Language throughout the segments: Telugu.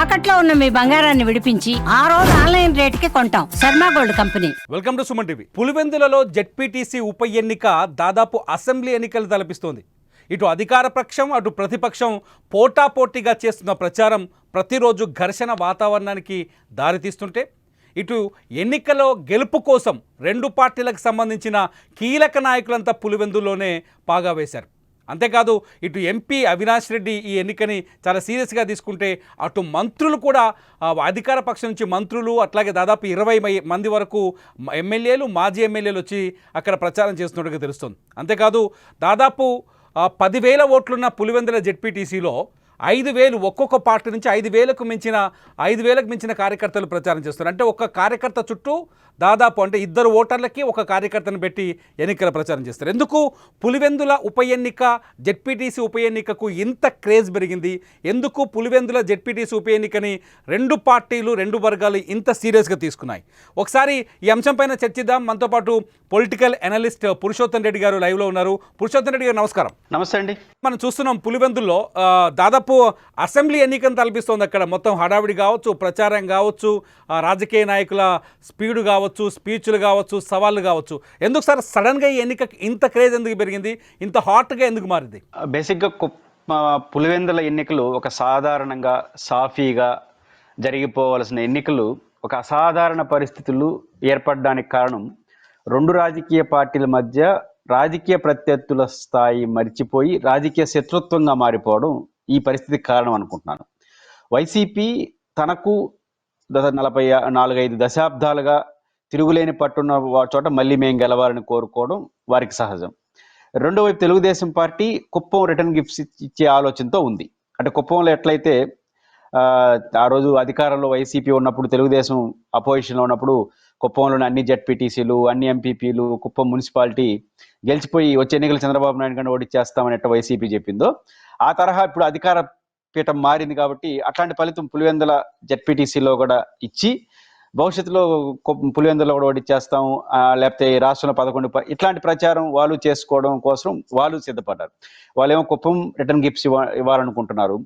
తాకట్లో ఉన్న మీ బంగారాన్ని విడిపించి ఆ రోజు ఆన్లైన్ రేటుకి కొంటాం. Sharma gold company. Welcome to Suman TV. పులివెందులలో ZPTC ఉప ఎన్నిక దాదాపు అసెంబ్లీ ఎన్నికలు తలపిస్తోంది. ఇటు అధికార పక్షం అటు ప్రతిపక్షం పోటాపోటీగా చేస్తున్న ప్రచారం ప్రతిరోజు ఘర్షణ వాతావరణానికి దారితీస్తుంటే ఇటు ఎన్నికలో గెలుపు కోసం రెండు పార్టీలకు సంబంధించిన కీలక నాయకులంతా పులివెందులోనే పాగా వేశారు. అంతేకాదు ఇటు ఎంపీ అవినాష్ రెడ్డి ఈ ఎన్నికని చాలా సీరియస్గా తీసుకుంటే అటు మంత్రులు కూడా అధికార పక్షం నుంచి మంత్రులు అట్లాగే దాదాపు ఇరవై మై- మంది వరకు ఎమ్మెల్యేలు మాజీ ఎమ్మెల్యేలు వచ్చి అక్కడ ప్రచారం చేస్తున్నట్టుగా తెలుస్తుంది. అంతేకాదు దాదాపు పదివేల ఓట్లున్న పులివెందుల జెడ్పీటీసీలో ఐదు వేలు ఒక్కొక్క పార్టీ నుంచి ఐదు వేలకు మించిన ఐదు వేలకు మించిన కార్యకర్తలు ప్రచారం చేస్తున్నారు. అంటే ఒక్క కార్యకర్త చుట్టూ దాదాపు అంటే ఇద్దరు ఓటర్లకి ఒక కార్యకర్తను పెట్టి ఎన్నికల ప్రచారం చేస్తారు. ఎందుకు? పులివెందుల ఉప ఎన్నిక జెడ్పీటీసీ ఉప ఎన్నికకు ఇంత క్రేజ్ పెరిగింది. ఎందుకు పులివెందుల జెడ్పీటీసీ ఉప ఎన్నికని రెండు పార్టీలు రెండు వర్గాలు ఇంత సీరియస్గా తీసుకున్నాయి? ఒకసారి ఈ అంశంపైన చర్చిద్దాం. మనతో పాటు పొలిటికల్ అనలిస్ట్ పురుషోత్తం రెడ్డి గారు లైవ్లో ఉన్నారు. పురుషోత్తం రెడ్డి గారు నమస్కారం. నమస్తే అండి. మనం చూస్తున్నాం పులివెందుల్లో ఆ, దాదాపు అసెంబ్లీ ఎన్నికను తలపిస్తోంది అక్కడ. మొత్తం హడావిడి కావచ్చు ప్రచారం కావచ్చు ఆ, రాజకీయ నాయకుల స్పీడ్ కావచ్చు స్పీచ్లు కావచ్చు సవాళ్ళు కావచ్చు. ఎందుకు సార్? సడన్గా ఈ ఎన్నిక ఇంత క్రేజ్ ఎందుకు పెరిగింది? ఇంత హాట్గా ఎందుకు మారింది? బేసిక్గా కుప్- పులివెందుల ఎన్నికలు ఒక సాధారణంగా సాఫీగా జరిగిపోవలసిన ఎన్నికలు ఒక అసాధారణ పరిస్థితులు ఏర్పడడానికి కారణం రెండు రాజకీయ పార్టీల మధ్య రాజకీయ ప్రత్యర్థుల స్థాయి మరిచిపోయి రాజకీయ శత్రుత్వంగా మారిపోవడం ఈ పరిస్థితికి కారణం అనుకుంటున్నాను. వైసీపీ తనకు గత నలభై నాలుగైదు దశాబ్దాలుగా తిరుగులేని పట్టున్న వా- చోట మళ్ళీ మేము గెలవాలని కోరుకోవడం వారికి సహజం. రెండో వైపు Telugu Desam party Kuppam return gifts ఇచ్చే ఆలోచనతో ఉంది. అంటే కుప్పంలో ఎట్లయితే ఆ రోజు అధికారంలో వైసీపీ ఉన్నప్పుడు తెలుగుదేశం అపోజిషన్లో ఉన్నప్పుడు కుప్పంలోని అన్ని జెడ్పీటీసీలు అన్ని ఎంపీపీలు కుప్పం మున్సిపాలిటీ గెలిచిపోయి వచ్చే ఎన్నికలు చంద్రబాబు నాయుడు కంటే ఓడిచ్చేస్తామని ఎట్ట వైసీపీ చెప్పిందో ఆ తరహా ఇప్పుడు అధికార పీఠం మారింది కాబట్టి అట్లాంటి ఫలితం పులివెందుల జెడ్పీటీసీలో కూడా ఇచ్చి భవిష్యత్తులో పులివెందులో కూడా ఓడిచ్చేస్తాం లేకపోతే ఈ రాష్ట్రంలో పదకొండు ఇట్లాంటి ప్రచారం వాళ్ళు చేసుకోవడం కోసం వాళ్ళు సిద్ధపడ్డారు. వాళ్ళేమో కుప్పం రిటర్న్ గిఫ్ట్స్ ఇవ్వ ఇవ్వాలనుకుంటున్నారు.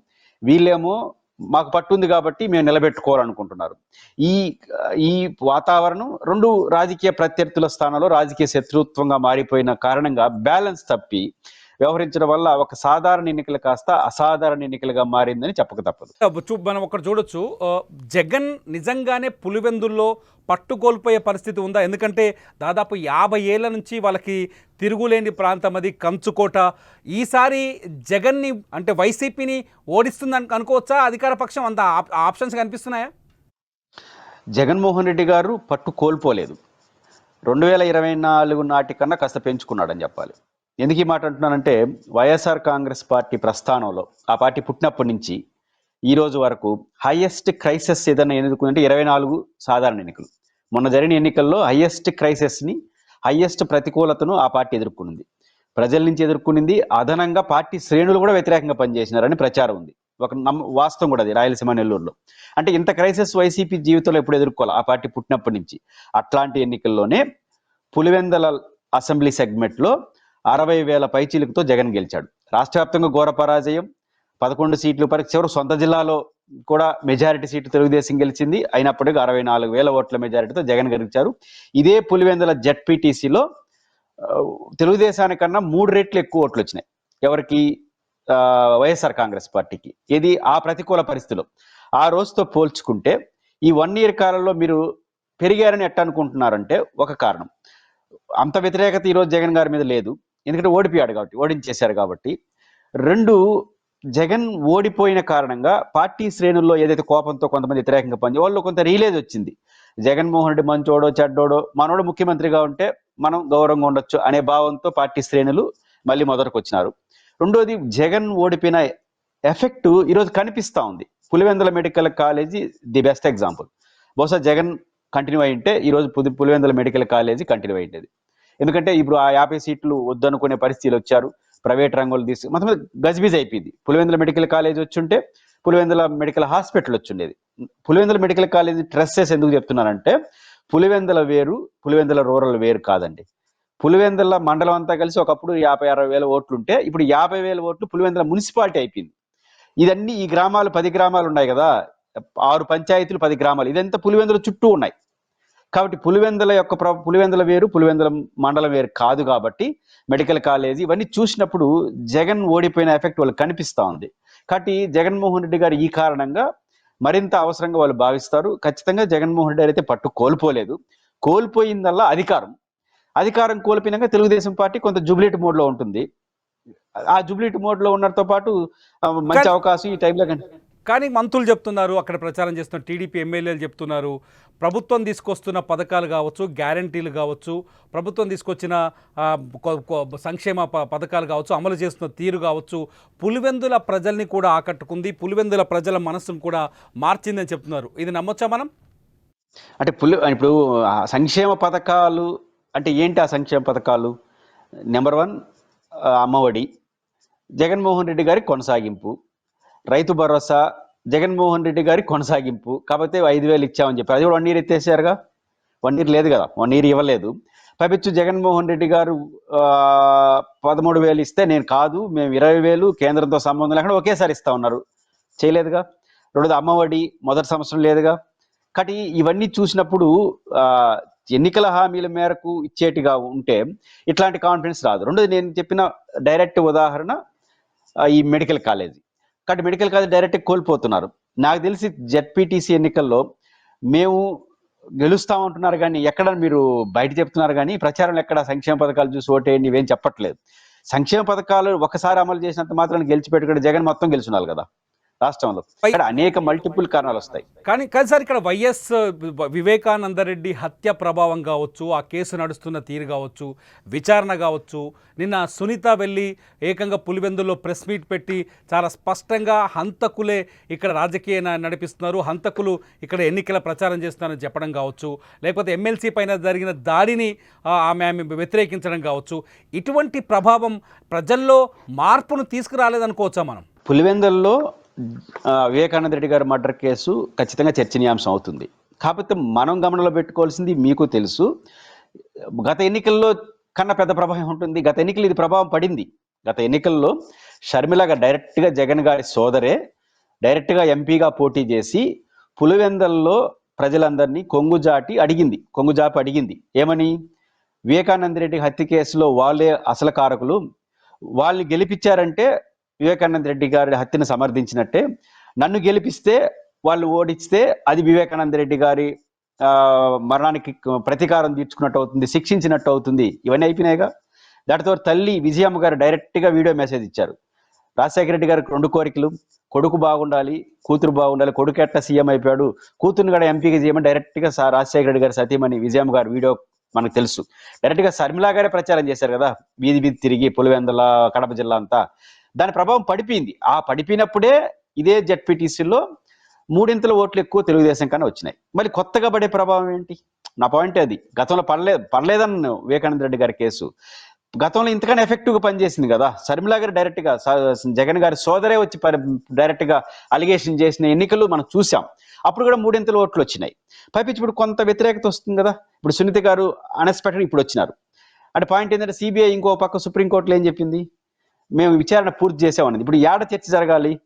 వీళ్ళేమో మాకు పట్టుంది కాబట్టి మేము నిలబెట్టుకోవాలనుకుంటున్నారు. ఈ ఈ వాతావరణం రెండు రాజకీయ ప్రత్యర్థుల స్థానంలో రాజకీయ శత్రుత్వంగా మారిపోయిన కారణంగా బ్యాలెన్స్ తప్పి వ్యవహరించడం వల్ల ఒక సాధారణ ఎన్నికలు కాస్త అసాధారణ ఎన్నికలుగా మారిందని చెప్పక తప్పదు. మనం ఒకటి చూడొచ్చు. జగన్ నిజంగానే పులివెందుల్లో పట్టు కోల్పోయే పరిస్థితి ఉందా? ఎందుకంటే దాదాపు యాభై ఏళ్ళ నుంచి వాళ్ళకి తిరుగులేని ప్రాంతం అది కంచుకోట. ఈసారి జగన్ని అంటే వైసీపీని ఓడిస్తుందని అనుకోవచ్చా? అధికార పక్షం అంత ఆప్- ఆప్షన్స్ కనిపిస్తున్నాయా? జగన్మోహన్ రెడ్డి గారు పట్టు కోల్పోలేదు రెండు వేల ఇరవై నాలుగు నాటికన్నా కాస్త పెంచుకున్నాడని చెప్పాలి. ఎందుకు ఈ మాట అంటున్నానంటే వైఎస్ఆర్ కాంగ్రెస్ పార్టీ ప్రస్థానంలో ఆ పార్టీ పుట్టినప్పటి నుంచి ఈ రోజు వరకు హైయెస్ట్ క్రైసిస్ ఏదైనా ఎన్నుకుందంటే ఇరవై నాలుగు సాధారణ ఎన్నికలు. మొన్న జరిగిన ఎన్నికల్లో హైయెస్ట్ క్రైసిస్ని హైయెస్ట్ ప్రతికూలతను ఆ పార్టీ ఎదుర్కొంది ప్రజల నుంచి ఎదుర్కొనింది అదనంగా పార్టీ శ్రేణులు కూడా వ్యతిరేకంగా పనిచేసినారని ప్రచారం ఉంది. ఒక నమ్మ వాస్తవం కూడా అది రాయలసీమ నెల్లూరులో. అంటే ఇంత క్రైసిస్ వైసీపీ జీవితంలో ఎప్పుడు ఎదుర్కోవాలి? ఆ పార్టీ పుట్టినప్పటి నుంచి. అట్లాంటి ఎన్నికల్లోనే పులివెందల అసెంబ్లీ సెగ్మెంట్లో అరవై వేల పైచీలకుతో జగన్ గెలిచాడు. రాష్ట్ర వ్యాప్తంగా ఘోర పరాజయం. పదకొండు సీట్లు పరి చివరి సొంత జిల్లాలో కూడా మెజారిటీ సీటు తెలుగుదేశం గెలిచింది. అయినప్పటికీ అరవై నాలుగు వేల ఓట్ల మెజారిటీతో జగన్ గెలిచారు. ఇదే పులివెందుల జెడ్పీటీసీలో తెలుగుదేశానికన్నా మూడు రెట్లు ఎక్కువ ఓట్లు వచ్చినాయి. ఎవరికి? వైఎస్ఆర్ కాంగ్రెస్ పార్టీకి. ఇది ఆ ప్రతికూల పరిస్థితిలో. ఆ రోజుతో పోల్చుకుంటే ఈ వన్ ఇయర్ కాలంలో మీరు పెరిగారని ఎట్ట అనుకుంటున్నారంటే ఒక కారణం. అంత వ్యతిరేకత ఈరోజు జగన్ గారి మీద లేదు. ఎందుకంటే ఓడిపోయాడు కాబట్టి ఓడించేశారు కాబట్టి. రెండు జగన్ ఓడిపోయిన కారణంగా పార్టీ శ్రేణుల్లో ఏదైతే కోపంతో కొంతమంది వ్యతిరేకంగా పని వాళ్ళు కొంత రిలీజ్ వచ్చింది. జగన్మోహన్ రెడ్డి మంచోడో చెడ్డోడో మనోడు ముఖ్యమంత్రిగా ఉంటే మనం గౌరవంగా ఉండొచ్చు అనే భావంతో పార్టీ శ్రేణులు మళ్ళీ మొదటికి వచ్చినారు రెండోది జగన్ ఓడిపోయిన ఎఫెక్ట్ ఈరోజు కనిపిస్తూ ఉంది. Pulivendula medical college the best example. బహుశా జగన్ కంటిన్యూ అయి ఉంటే ఈరోజు పులివెందుల మెడికల్ కాలేజీ కంటిన్యూ అయి ఉండేది ఎందుకంటే ఇప్పుడు ఆ యాభై సీట్లు వద్దనుకునే పరిస్థితులు వచ్చారు. ప్రైవేట్ రంగులు తీసుకు మొత్తం గజ్బీజ్ అయిపోయింది. పులివెందుల మెడికల్ కాలేజ్ వచ్చుంటే పులివెందుల మెడికల్ హాస్పిటల్ వచ్చిండేది. పులివెందుల మెడికల్ కాలేజ్ ట్రస్సెస్ ఎందుకు చెప్తున్నానంటే పులివెందుల వేరు పులివెందుల రూరల్ వేరు కాదండి. పులివెందుల మండలం అంతా కలిసి ఒకప్పుడు యాభై అరవై వేల ఓట్లు ఉంటే ఇప్పుడు యాభై వేల ఓట్లు పులివెందుల మున్సిపాలిటీ అయిపోయింది. ఇదన్నీ ఈ గ్రామాలు పది గ్రామాలు ఉన్నాయి కదా. ఆరు పంచాయతీలు పది గ్రామాలు. ఇదంతా పులివెందుల చుట్టూ ఉన్నాయి. కాబట్టి పులివెందుల యొక్క ప్ర పులివెందుల వేరు పులివెందుల మండలం వేరు కాదు కాబట్టి మెడికల్ కాలేజ్. ఇవన్నీ చూసినప్పుడు జగన్ ఓడిపోయిన ఎఫెక్ట్ వాళ్ళకి కనిపిస్తూ ఉంది. కాబట్టి జగన్మోహన్ రెడ్డి గారు ఈ కారణంగా మరింత అవసరంగా వాళ్ళు భావిస్తారు. ఖచ్చితంగా జగన్మోహన్ రెడ్డి అయితే పట్టు కోల్పోలేదు. కోల్పోయిందల్లా అధికారం. అధికారం కోల్పోయినాక తెలుగుదేశం పార్టీ కొంత జుబ్లీట్ మోడ్లో ఉంటుంది. ఆ జుబ్లీట్ మోడ్లో ఉన్నతో పాటు మంచి అవకాశం ఈ టైంలో కన్- కానీ మంత్రులు చెప్తున్నారు అక్కడ ప్రచారం చేస్తున్న టీడీపీ ఎమ్మెల్యేలు చెప్తున్నారు ప్రభుత్వం తీసుకొస్తున్న పథకాలు కావచ్చు గ్యారంటీలు కావచ్చు ప్రభుత్వం తీసుకొచ్చిన కొ- కొ- సంక్షేమ ప- పథకాలు కావచ్చు అమలు చేస్తున్న తీరు కావచ్చు పులివెందుల ప్రజల్ని కూడా ఆకట్టుకుంది పులివెందుల ప్రజల మనసును కూడా మార్చిందని చెప్తున్నారు. ఇది నమ్మొచ్చా మనం? అంటే పులి ఇప్పుడు సంక్షేమ పథకాలు అంటే ఏంటి ఆ సంక్షేమ పథకాలు? నెంబర్ వన్ అమ్మఒడి జగన్మోహన్ రెడ్డి గారి కొనసాగింపు. రైతు భరోసా జగన్మోహన్ రెడ్డి గారి కొనసాగింపు కాకపోతే ఐదు వేలు ఇచ్చామని చెప్పి అది కూడా వన్ ఇయర్ ఎత్తేసారుగా? వన్ ఇయర్ లేదు కదా? వన్ ఇయర్ ఇవ్వలేదు. పైపించు జగన్మోహన్ రెడ్డి గారు పదమూడు వేలు ఇస్తే నేను కాదు మేము ఇరవై వేలు కేంద్రంతో సంబంధం లేకుండా ఒకేసారి ఇస్తా ఉన్నారు. చేయలేదుగా? రెండోది అమ్మఒడి మొదటి సంవత్సరం లేదుగా? కాబట్టి ఇవన్నీ చూసినప్పుడు ఎన్నికల హామీల మేరకు ఇచ్చేటిగా ఉంటే ఇట్లాంటి కాన్ఫిడెన్స్ రాదు. రెండోది నేను చెప్పిన డైరెక్ట్ ఉదాహరణ ఈ మెడికల్ కాలేజీ కాబట్టి మెడికల్ కాలేజ్ డైరెక్ట్ కోల్పోతున్నారు. నాకు తెలిసి జెడ్పీటీసీ ఎన్నికల్లో మేము గెలుస్తామంటున్నారు కానీ ఎక్కడ మీరు బయట చెప్తున్నారు కానీ ప్రచారంలో ఎక్కడ సంక్షేమ పథకాలు చూసి ఓటేయండి ఇవేం చెప్పట్లేదు. సంక్షేమ పథకాలు ఒకసారి అమలు చేసినంత మాత్రం గెలిచిపెట్టుకుంటే జగన్ మొత్తం గెలుచున్నారు కదా. రాష్ట్రంలో. ఇక్కడ అనేక మల్టిపుల్ కారణాలు వస్తాయి. కానీ కానీ సార్ ఇక్కడ వైఎస్ వివేకానంద రెడ్డి హత్య ప్రభావం కావచ్చు ఆ కేసు నడుస్తున్న తీరు కావచ్చు విచారణ కావచ్చు నిన్న సునీత వెళ్ళి ఏకంగా పులివెందులో ప్రెస్ మీట్ పెట్టి చాలా స్పష్టంగా హంతకులే ఇక్కడ రాజకీయ నడిపిస్తున్నారు. హంతకులు ఇక్కడ ఎన్నికల ప్రచారం చేస్తున్నారని చెప్పడం కావచ్చు లేకపోతే ఎమ్మెల్సీ పైన జరిగిన దాడిని ఆమె ఆమె వ్యతిరేకించడం కావచ్చు. ఇటువంటి ప్రభావం ప్రజల్లో మార్పును తీసుకురాలేదనుకోవచ్చా మనం? పులివెందుల్లో వివేకానంద రెడ్డి గారి మర్డర్ కేసు ఖచ్చితంగా చర్చనీయాంశం అవుతుంది. కాకపోతే మనం గమనంలో పెట్టుకోవాల్సింది మీకు తెలుసు. గత ఎన్నికల్లో కన్నా పెద్ద ప్రభావం ఉంటుంది. గత ఎన్నికలు ఇది ప్రభావం పడింది. గత ఎన్నికల్లో షర్మిలగా డైరెక్ట్గా జగన్ గారి సోదరే డైరెక్ట్గా ఎంపీగా పోటీ చేసి పులివెందల్లో ప్రజలందరినీ కొంగుజాటి అడిగింది. కొంగుజాపి అడిగింది. ఏమని? వివేకానంద రెడ్డి హత్య కేసులో వాళ్ళే అసలు కారకులు. వాళ్ళని గెలిపించారంటే వివేకానంద రెడ్డి గారి హత్యను సమర్థించినట్టే నన్ను గెలిపిస్తే వాళ్ళు ఓడిస్తే అది వివేకానంద రెడ్డి గారి మరణానికి ప్రతీకారం తీర్చుకున్నట్టు అవుతుంది శిక్షించినట్టు అవుతుంది. ఇవన్నీ అయిపోయినాయిగా. దాటితో తల్లి విజయమ్మ గారు డైరెక్ట్గా వీడియో మెసేజ్ ఇచ్చారు. రాజశేఖర రెడ్డి గారికి రెండు కోరికలు. కొడుకు బాగుండాలి కూతురు బాగుండాలి కొడుకు ఎట్లా సీఎం అయిపోయాడు కూతురుని కూడా ఎంపీగా చేయమని డైరెక్ట్గా సా- రాజశేఖర రెడ్డి గారి సతీమణి విజయమ్మ గారు వీడియో మనకు తెలుసు. డైరెక్ట్గా శర్మిలా గారే ప్రచారం చేశారు కదా వీధి వీధి తిరిగి పులివెందల కడప జిల్లా అంతా. దాని ప్రభావం పడిపోయింది. ఆ పడిపోయినప్పుడే ఇదే జెడ్పీటీసీలో మూడింతల ఓట్లు ఎక్కువ తెలుగుదేశం కన్నా వచ్చినాయి. మళ్ళీ కొత్తగా పడే ప్రభావం ఏంటి? నా పాయింట్ అది. గతంలో పడలేదు పడలేదని వివేకానంద రెడ్డి గారి కేసు. గతంలో ఇంతకన్నా ఎఫెక్టివ్గా పనిచేసింది కదా. శర్మిలా గారు డైరెక్ట్గా జగన్ గారి సోదరే వచ్చి పరి- డైరెక్ట్గా అలిగేషన్ చేసిన ఎన్నికలు మనం చూసాం. అప్పుడు కూడా మూడింతల ఓట్లు వచ్చినాయి. పైపించి ఇప్పుడు కొంత వ్యతిరేకత వస్తుంది కదా. ఇప్పుడు సునీత గారు అన్ఎక్స్పెక్టెడ్ ఇప్పుడు వచ్చినారు. అంటే పాయింట్ ఏంటంటే సిబిఐ ఇంకో పక్క సుప్రీంకోర్టులో ఏం చెప్పింది? మేము విచారణ పూర్తి చేసామన్నది ఇప్పుడు ఏడ చర్చ జరగాలి?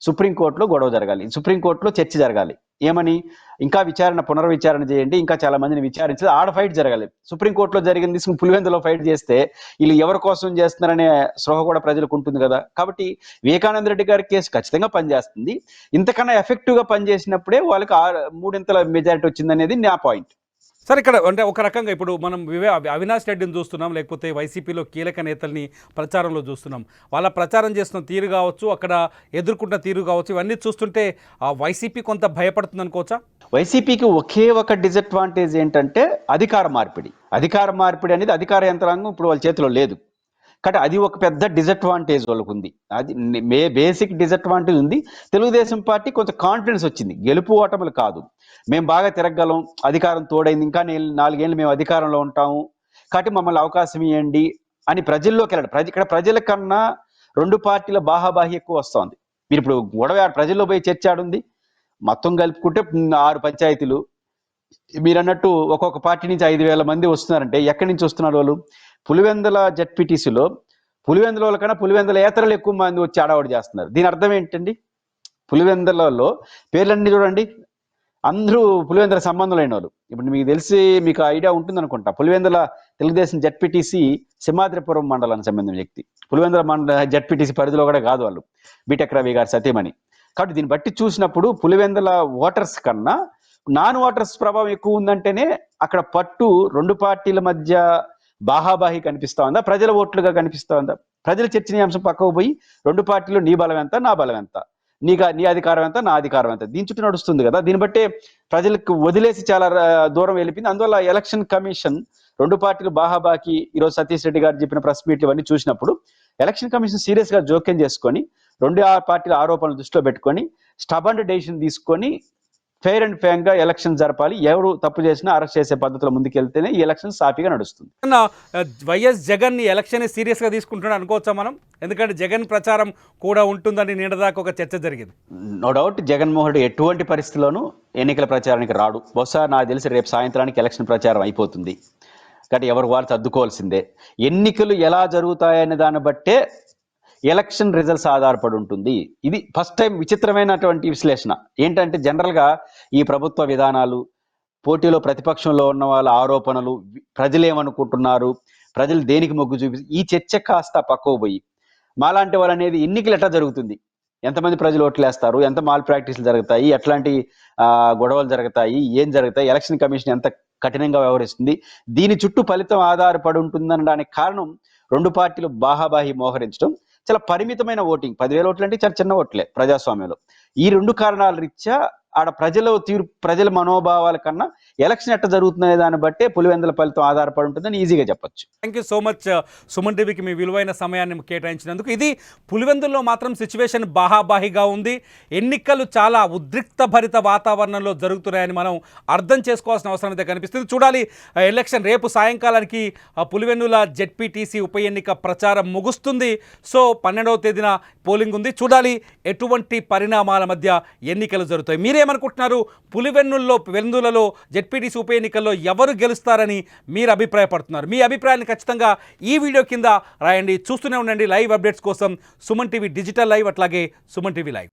సుప్రీంకోర్టులో గొడవ జరగాలి. సుప్రీంకోర్టులో చర్చ జరగాలి. ఏమని? ఇంకా విచారణ పునర్విచారణ చేయండి. ఇంకా చాలా మందిని విచారించి ఆడ ఫైట్ జరగాలి. సుప్రీంకోర్టులో జరిగింది తీసుకుని పులివెందులో ఫైట్ చేస్తే వీళ్ళు ఎవరి కోసం చేస్తున్నారనే స్పృహ కూడా ప్రజలకు ఉంటుంది కదా. కాబట్టి వివేకానంద రెడ్డి గారి కేసు ఖచ్చితంగా పనిచేస్తుంది. ఇంతకన్నా ఎఫెక్టివ్గా పనిచేసినప్పుడే వాళ్ళకి ఆ- మూడింతల మెజారిటీ వచ్చిందనేది నా పాయింట్ సార్ ఇక్కడ అంటే ఒక రకంగా ఇప్పుడు మనం వివే అవినాష్ రెడ్డిని చూస్తున్నాం లేకపోతే వైసీపీలో కీలక నేతల్ని ప్రచారంలో చూస్తున్నాం. వాళ్ళ ప్రచారం చేస్తున్న తీరు కావచ్చు అక్కడ ఎదుర్కొంటున్న తీరు కావచ్చు ఇవన్నీ చూస్తుంటే ఆ వైసీపీ కొంత భయపడుతుంది అనుకోవచ్చా వైసీపీకి ఒకే ఒక డిసడ్వాంటేజ్ ఏంటంటే అధికార మార్పిడి. అధికార మార్పిడి అనేది అధికార యంత్రాంగం ఇప్పుడు వాళ్ళ చేతిలో లేదు. కాబట్టి అది ఒక పెద్ద డిసడ్వాంటేజ్ వాళ్ళకు ఉంది. అది మే బేసిక్ డిసడ్వాంటేజ్ ఉంది. తెలుగుదేశం పార్టీ కొంచెం కాన్ఫిడెన్స్ వచ్చింది. గెలుపు ఓటములు కాదు. మేము బాగా తిరగలం అధికారం తోడైంది. ఇంకా నేను నాలుగేళ్ళు మేము అధికారంలో ఉంటాము. కాబట్టి మమ్మల్ని అవకాశం ఇవ్వండి అని ప్రజల్లోకి వెళ్ళడం. ప్రజ ఇక్కడ ప్రజల కన్నా రెండు పార్టీల బాహాబాహి ఎక్కువ వస్తోంది. మీరు ఇప్పుడు గొడవ ప్రజల్లో పోయి చర్చ ఉంది మొత్తం కలుపుకుంటే ఆరు పంచాయతీలు. మీరు అన్నట్టు ఒక్కొక్క పార్టీ నుంచి ఐదు వేల మంది వస్తున్నారంటే ఎక్కడి నుంచి వస్తున్నారు వాళ్ళు? పులివెందుల జెడ్పీటీసీలో పులివెందుల వాళ్ళ కన్నా పులివెందుల ఏతరలు ఎక్కువ మంది వచ్చి ఆడవాడు చేస్తున్నారు. దీని అర్థం ఏంటండి? పులివెందులలో పేర్లన్నీ చూడండి. అందరూ పులివెందల సంబంధులైన వాళ్ళు ఇప్పుడు మీకు తెలిసి మీకు ఐడియా ఉంటుంది అనుకుంటా పులివెందల తెలుగుదేశం జడ్పీటీసీ సింహాద్రిపురం మండలానికి సంబంధించిన వ్యక్తి. పులివెందల మండల జడ్పీటీసీ పరిధిలో కూడా కాదు వాళ్ళు. బీటెక్ రవి గారు సతీమణి. కాబట్టి దీన్ని బట్టి చూసినప్పుడు పులివెందుల ఓటర్స్ కన్నా నాన్ ఓటర్స్ ప్రభావం ఎక్కువ ఉందంటేనే అక్కడ పట్టు రెండు పార్టీల మధ్య బాహాబాహి కనిపిస్తా ఉందా? ప్రజల ఓట్లుగా కనిపిస్తా ఉందా? ప్రజల చర్చనీయాంశం పక్కకు పోయి రెండు పార్టీలు నీ బలం ఎంత నా బలం ఎంత? నీ నీ అధికారం ఎంత నా అధికారం ఎంత? దీని చుట్టూ నడుస్తుంది కదా. దీన్ని బట్టే ప్రజలకు వదిలేసి చాలా దూరం వెళ్ళిపోయింది. అందువల్ల ఎలక్షన్ కమిషన్ రెండు పార్టీలు బాహాబాకి ఈరోజు సతీష్ రెడ్డి గారు చెప్పిన ప్రెస్ మీట్లు ఇవన్నీ చూసినప్పుడు ఎలక్షన్ కమిషన్ సీరియస్గా జోక్యం చేసుకొని రెండు ఆ పార్టీల ఆరోపణలు దృష్టిలో పెట్టుకొని స్టబండ్ డెసిషన్ తీసుకొని ఫెయిర్ అండ్ ఫేర్గా ఎలక్షన్ జరపాలి. ఎవరు తప్పు చేసినా అరెస్ట్ చేసే పద్ధతిలో ముందుకెళ్తేనే ఈ ఎలక్షన్ సాఫీగా నడుస్తుంది. వైఎస్ జగన్ ఎలక్షన్ సీరియస్గా తీసుకుంటున్నాడు అనుకోవచ్చా మనం? ఎందుకంటే జగన్ ప్రచారం కూడా ఉంటుందని నిన్నదాకా ఒక చర్చ జరిగింది. నో డౌట్ జగన్మోహన్ రెడ్డి ఎటువంటి పరిస్థితిలోనూ ఎన్నికల ప్రచారానికి రాడు. బహుశా నాకు తెలిసి రేపు సాయంత్రానికి ఎలక్షన్ ప్రచారం అయిపోతుంది. కాబట్టి ఎవరు వాళ్ళు సర్దుకోవాల్సిందే ఎన్నికలు ఎలా జరుగుతాయనే దాన్ని బట్టే ఎలక్షన్ రిజల్ట్స్ ఆధారపడి ఉంటుంది. ఇది ఫస్ట్ టైం విచిత్రమైనటువంటి విశ్లేషణ. ఏంటంటే జనరల్గా ఈ ప్రభుత్వ విధానాలు పోటీలో ప్రతిపక్షంలో ఉన్న వాళ్ళ ఆరోపణలు ప్రజలేమనుకుంటున్నారు ప్రజలు దేనికి మొగ్గు చూపి ఈ చర్చ కాస్త పక్కకు పోయి. మాలాంటి వాళ్ళు అనేది ఎన్నికలు ఎట్లా జరుగుతుంది? ఎంతమంది ప్రజలు ఓట్లేస్తారు? ఎంత మాల్ ప్రాక్టీస్లు జరుగుతాయి? ఎట్లాంటి గొడవలు జరుగుతాయి? ఏం జరుగుతాయి? ఎలక్షన్ కమిషన్ ఎంత కఠినంగా వ్యవహరిస్తుంది? దీని చుట్టూ ఫలితం ఆధారపడి ఉంటుందనడానికి కారణం రెండు పార్టీలు బాహాబాహి మోహరించడం. చాలా పరిమితమైన ఓటింగ్. పదివేల ఓట్లు అంటే చాలా చిన్న ఓట్లే ప్రజాస్వామ్యంలో. ఈ రెండు కారణాల రీత్యా ఆడ ప్రజల తీరు ప్రజల మనోభావాల కన్నా ఎలక్షన్ ఎట్ట జరుగుతుందనే దాన్ని బట్టే పులివెందుల ఫలితం ఆధారపడి ఉంటుందని ఈజీగా చెప్పొచ్చు. Thank you so much Suman టీవీకి మీ విలువైన సమయాన్ని కేటాయించినందుకు. ఇది పులివెందుల్లో మాత్రం సిచ్యువేషన్ బాహాబాహిగా ఉంది. ఎన్నికలు చాలా ఉద్రిక్త భరిత వాతావరణంలో జరుగుతున్నాయని మనం అర్థం చేసుకోవాల్సిన అవసరం అయితే కనిపిస్తుంది. చూడాలి ఎలక్షన్ రేపు సాయంకాలానికి పులివెన్నుల జెడ్పీటీసీ ఉప ఎన్నిక ప్రచారం ముగుస్తుంది. సో పన్నెండవ తేదీన పోలింగ్ ఉంది. చూడాలి ఎటువంటి పరిణామాల మధ్య ఎన్నికలు జరుగుతాయి. మీరే మీరేమనుకుంటున్నారు పులివెన్నుల్లో వెందులలో జడ్పీటీసీ ఉప ఎన్నికల్లో ఎవరు గెలుస్తారని మీరు అభిప్రాయపడుతున్నారు. మీ అభిప్రాయాన్ని ఖచ్చితంగా ఈ వీడియో కింద రాయండి. చూస్తూనే ఉండండి. లైవ్ అప్డేట్స్ కోసం సుమన్ టీవీ డిజిటల్ లైవ్ అట్లాగే సుమన్ టీవీ లైవ్.